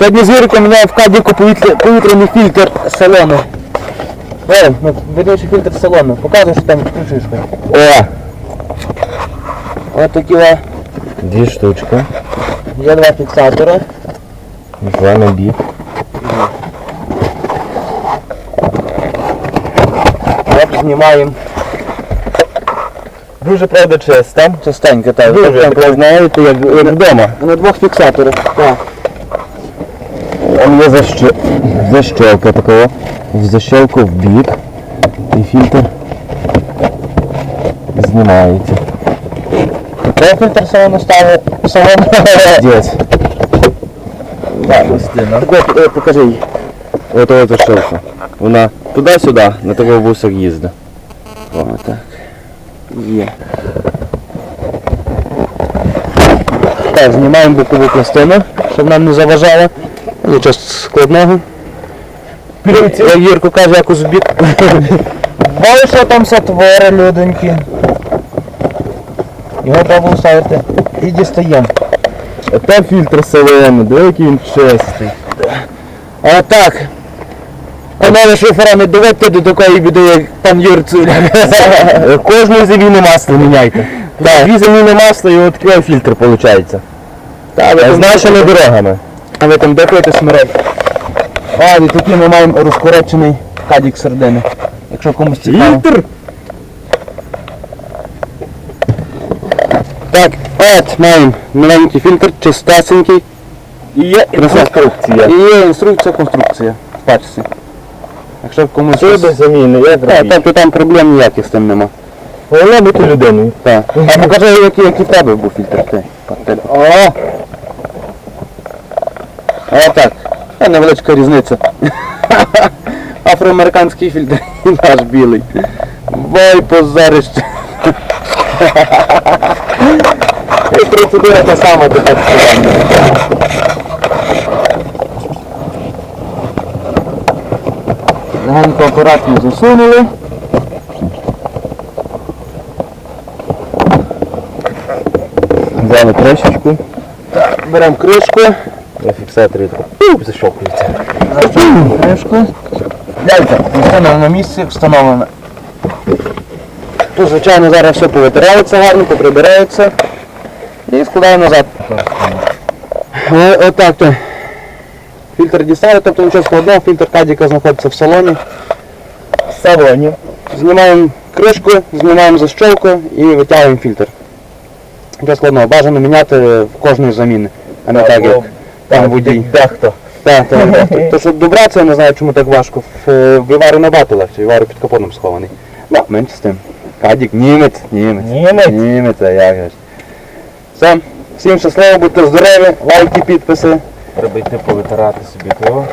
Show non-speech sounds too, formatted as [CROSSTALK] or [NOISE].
Сьогодні Юриком міняє в кадіку повітряний фільтр салону. О, ну, верніше фільтр салону. Показуй, що там ключишка. О! Ось такі о, Дві штучки. є два фіксатори. Два на бік. От знімаємо. Дуже правда чиста. Частенько так. Дуже, як, як вдома. На двох фіксаторах. Так. Там є защ... защелка такого. В защелку в бік. І фільтр знімається. Де фільтр салону ставив? Салон. Так, е, покажи її. Ото ось защелка. Вона туди-сюди, на такого бусах їздить. О, так. Є. Так, знімаємо бокову пластину, щоб нам не заважало. Нічого складного. Як Юрко каже, в бік. Ой, що там сотвори, люденькі. Його треба ставити і дістаємо. Це фільтр салону, диви, який він чистий. А так. Панове шофера, не доведьте до такої біди, як пан Юрцуля. [LAUGHS] Кожну заміну масла міняйте. Дві заміни масла і от такий фільтр виходить. Ви З нашими дорогами. А ви там дихаєте смерть. А, і такий ми маємо розкорочений кадік середини. Якщо комусь цікаво. Фільтр? Так, от маємо маленький фільтр, чистесенький. І є інструкція. І є інструкція, конструкція в пачці. Якщо комусь... Що без заміни, як Так, так, то там проблем ніяких з тим нема. Головне бути людиною. Так. А покажи, який, який в тебе був фільтр. Ти. О, так. Це невеличка різниця. [LAUGHS] Афроамериканський фільтр і [LAUGHS] наш білий. Вой, позорище. [LAUGHS] І процедура та сама сказати. Легенько акуратно засунули. Взяли кришечку. Беремо кришку. Тако защелкується. Кришку. Дальше. Встановлено на місці, встановлено. Тут, звичайно, зараз все повитирається гарно, поприбирається. І складаємо назад. Е, Отак то. Фільтр дістали, тобто нічого складного, фільтр кадіка знаходиться в салоні. В салоні. Знімаємо кришку, знімаємо защолку і витягуємо фільтр. Нічого складного, бажано міняти в кожної заміни, а не так, як пан водій. Дехто. Так, так, так. [LAUGHS] То, що добратися, я не знаю, чому так важко. В, е, в Івару набагато легше, Івару під капотом схований. Ну, менше з тим. Кадік, німець, німець. Німець? Німець, а як же ж. Все, всім щасливо, будьте здорові, лайки, підписи. Треба йти повитирати собі того.